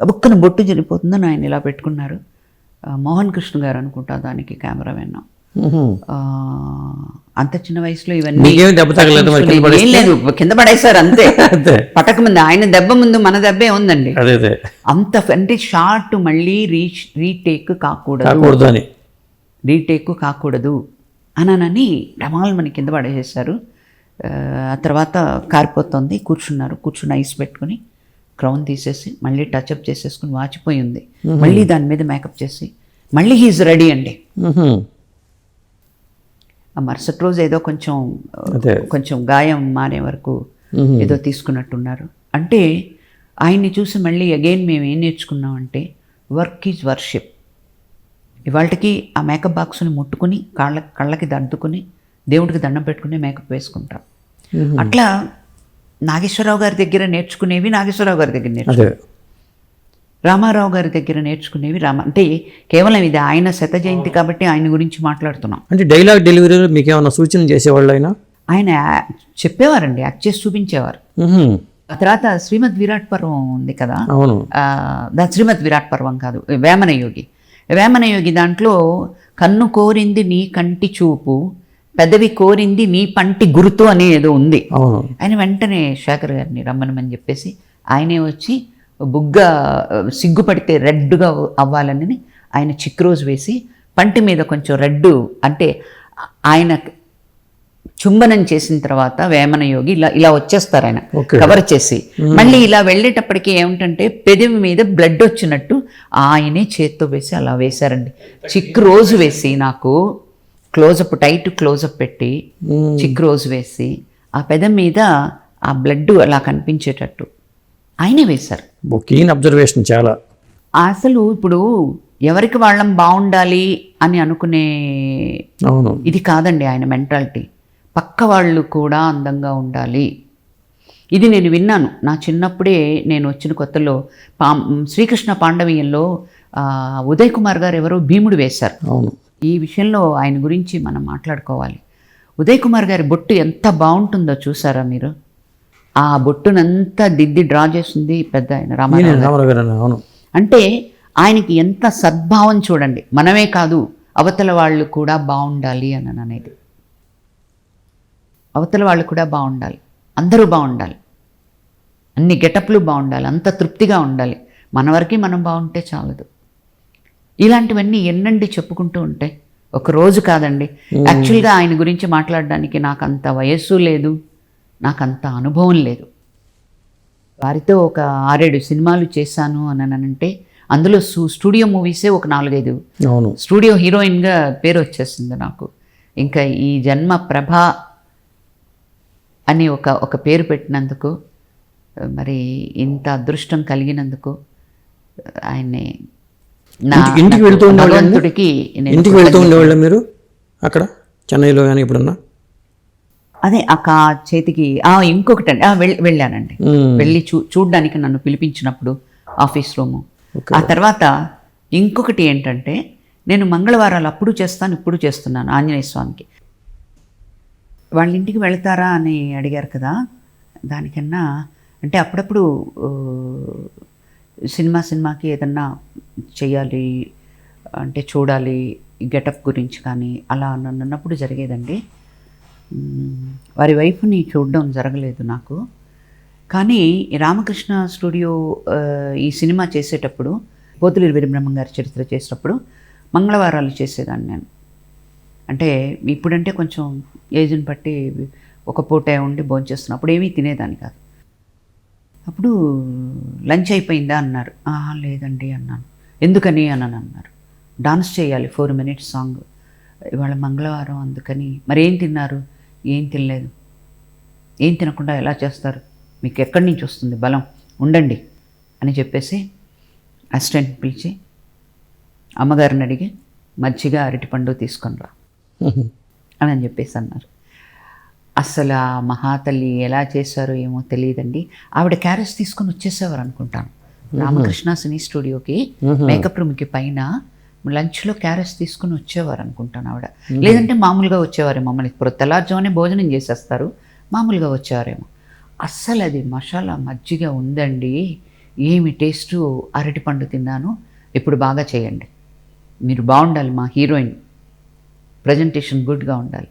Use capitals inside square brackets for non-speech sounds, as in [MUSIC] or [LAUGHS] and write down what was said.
గబుక్కన బొట్టు జరిగిపోతుందని ఆయన ఇలా పెట్టుకున్నారు. మోహన్ కృష్ణ గారు అనుకుంటా దానికి కెమెరా విన్నాం. అంత చిన్న వయసులో ఇవన్నీ ఏం? లేదు. కింద పడేశారు [LAUGHS] అంతే. పటక ముందు ఆయన దెబ్బ ముందు మన దెబ్బే ఉందండి. అంత అంటే షార్ట్ మళ్ళీ రీచ్ రీటేక్ కాకూడదు. రీటేక్ కాకూడదు. అనని డమాల్ మన కింద పడేసేసారు ఆ, ఆ తర్వాత కారిపోతుంది. కూర్చున్నారు. కూర్చుని ఐస్ పెట్టుకుని. క్రౌన్ తీసేసి మళ్ళీ టచ్అప్ చేసేసుకుని వాచిపోయి ఉంది మళ్ళీ దాని మీద మేకప్ చేసి మళ్ళీ హీజ్ రెడీ అండి. ఆ మరుసటి రోజు ఏదో కొంచెం. కొంచెం గాయం మానే వరకు. ఏదో తీసుకున్నట్టున్నారు అంటే ఆయన్ని చూసి మళ్ళీ అగైన్ మేము ఏం నేర్చుకున్నామంటే వర్క్ ఈజ్ వర్షిప్ ఇవాళకి ఆ మేకప్ బాక్స్ని ముట్టుకుని కాళ్ళ కళ్ళకి దద్దుకుని దేవుడికి దండం పెట్టుకుని మేకప్ వేసుకుంటాం. అట్లా నాగేశ్వరరావు గారి దగ్గర నేర్చుకునేవి నాగేశ్వరరావు గారి దగ్గర నేర్చు అదే. రామారావు గారి దగ్గర నేర్చుకునేవి రామ అంటే కేవలం ఇది ఆయన శత జయంతి కాబట్టి ఆయన గురించి మాట్లాడుతున్నాం. అంటే డైలాగ్ డెలివరీలో మీకు ఏమైనా సూచన చేసేవాళ్ళు ఆయన యా- చెప్పేవారండి యాక్ట్ చేసి చూపించేవారు. తర్వాత శ్రీమద్ విరాట్ పర్వం ఉంది కదా? అవును. శ్రీమద్ విరాట్ పర్వం కాదు వేమన యోగి. వేమన యోగి దాంట్లో కన్ను కోరింది నీ కంటి చూపు పెదవి కోరింది నీ పంటి గుర్తు అని ఏదో ఉంది. ఆయన వెంటనే శేఖర్ గారిని రమ్మనమని చెప్పేసి ఆయనే వచ్చి బుగ్గ సిగ్గుపడితే రెడ్గా అవ్వాలని ఆయన చిక్రోజ్ వేసి పంటి మీద కొంచెం రెడ్ అంటే ఆయన చుంబనం చేసిన తర్వాత వేమన యోగి ఇలా ఇలా వచ్చేస్తారు ఆయన. కవర్ చేసి. మళ్ళీ ఇలా వెళ్ళేటప్పటికి ఏమిటంటే పెదవి మీద బ్లడ్ వచ్చినట్టు ఆయనే చేత్తో వేసి అలా వేశారండి. చిక్ రోజు వేసి నాకు క్లోజప్ టైట్ క్లోజప్ పెట్టి. చిక్ రోజు వేసి ఆ పెదం మీద ఆ బ్లడ్ అలా కనిపించేటట్టు. ఆయనే వేశారు. కీన్ అబ్జర్వేషన్ చాలా. అసలు ఇప్పుడు ఎవరికి వాళ్ళం బాగుండాలి అని అనుకునే ఇది కాదండి ఆయన మెంటాలిటీ. పక్క వాళ్ళు కూడా అందంగా ఉండాలి. ఇది నేను విన్నాను. నా చిన్నప్పుడే నేను వచ్చిన కొత్తలో పా శ్రీకృష్ణ పాండవీయంలో ఉదయ్ కుమార్ గారు ఎవరో భీముడు వేశారు. అవును. ఈ విషయంలో ఆయన గురించి మనం మాట్లాడుకోవాలి. ఉదయ్ కుమార్ గారి బొట్టు ఎంత బాగుంటుందో చూసారా మీరు? ఆ బొట్టునంతా దిద్ది డ్రా చేసింది పెద్ద ఆయన రామారావు అంటే ఆయనకి ఎంత సద్భావం చూడండి. మనమే కాదు అవతల వాళ్ళు కూడా బాగుండాలి అని అనేది. అవతల వాళ్ళు కూడా బాగుండాలి. అందరూ బాగుండాలి. అన్ని గెటప్లు బాగుండాలి. అంత తృప్తిగా ఉండాలి. మన వరకే మనం బాగుంటే చాలదు. ఇలాంటివన్నీ ఎన్నండి చెప్పుకుంటూ ఉంటాయి ఒక రోజు కాదండి. యాక్చువల్గా ఆయన గురించి మాట్లాడడానికి నాకు అంత వయస్సు లేదు. నాకు అంత అనుభవం లేదు. వారితో ఒక ఆరేడు సినిమాలు చేశాను అని అంటే అందులో స్టూడియో మూవీసే ఒక నాలుగైదు స్టూడియో హీరోయిన్గా పేరు వచ్చేసింది నాకు. ఇంకా ఈ జన్మ ప్రభ అని ఒక ఒక పేరు పెట్టినందుకు మరి ఇంత అదృష్టం కలిగినందుకు ఆయన్ని ఇంటికి- వెళ్తూ? భగవంతుడికి నేను ఇంటికి వెళ్తూ ఉండేవాళ్ళ మీరు అక్కడ? చెన్నైలో కానీ ఇప్పుడన్నా అదే ఆ కా చేతికి ఆ ఇంకొకటి అండి వెళ్ళ వెళ్ళానండి. వెళ్ళి చూ చూడ్డానికి నన్ను పిలిపించినప్పుడు ఆఫీస్ రూము. ఆ తర్వాత ఇంకొకటి ఏంటంటే నేను మంగళవారాలు అప్పుడు చేస్తాను ఇప్పుడు చేస్తున్నాను ఆంజనేయ స్వామికి. వాళ్ళ ఇంటికి వెళ్తారా అని అడిగారు కదా దానికన్నా అంటే అప్పుడప్పుడు సినిమా సినిమాకి ఏదన్నా చేయాలి అంటే చూడాలి గెటప్ గురించి కానీ అలా అన్నప్పుడు జరిగేదండి. వారి వైఫ్ని చూడడం జరగలేదు నాకు. కానీ రామకృష్ణ స్టూడియో ఈ సినిమా చేసేటప్పుడు పోతులూరి వీరబ్రహ్మం గారి చరిత్ర చేసేటప్పుడు మంగళవారాలు చేసేదాన్ని నేను. అంటే ఇప్పుడంటే కొంచెం ఏజ్ని బట్టి ఒక పూటే ఉండి భోంచేస్తున్నప్పుడు ఏమీ తినేదాన్ని కాదు. అప్పుడు లంచ్ అయిపోయిందా అన్నారు. "ఆ, లేదండి అన్నాను. ఎందుకని అని అన్నారు. డాన్స్ చేయాలి ఫోర్ మినిట్స్ సాంగ్. ఇవాళ మంగళవారం అందుకని. మరి ఏం తిన్నారు? ఏం తినలేదు. ఏం తినకుండా ఎలా చేస్తారు? మీకు ఎక్కడి నుంచి వస్తుంది బలం? ఉండండి. అని చెప్పేసి అసిస్టెంట్ పిలిచి అమ్మగారిని అడిగి మజ్జిగ అరటిపండు తీసుకొని రా. అని [LAUGHS] అని చెప్పేసి అన్నారు. అసలు ఆ మహాతల్లి ఎలా చేశారో ఏమో తెలియదండి. ఆవిడ క్యారెట్స్ తీసుకొని వచ్చేసేవారు అనుకుంటాను. రామకృష్ణ సినీ స్టూడియోకి మేకప్ రూమ్కి పైన లంచ్లో క్యారెట్స్ తీసుకుని వచ్చేవారు అనుకుంటాను ఆవిడ. లేదంటే మామూలుగా వచ్చేవారు మమ్మల్ని. ఇప్పుడు తెల్లారుజామునే భోజనం చేసేస్తారు. మామూలుగా వచ్చేవారేమో. అస్సలు అది మసాలా మజ్జిగ ఉందండి. ఏమి టేస్టు? అరటిపండు తిన్నాను. ఇప్పుడు బాగా చేయండి. మీరు బాగుండాలి మా హీరోయిన్. ప్రజెంటేషన్ గుడ్గా ఉండాలి.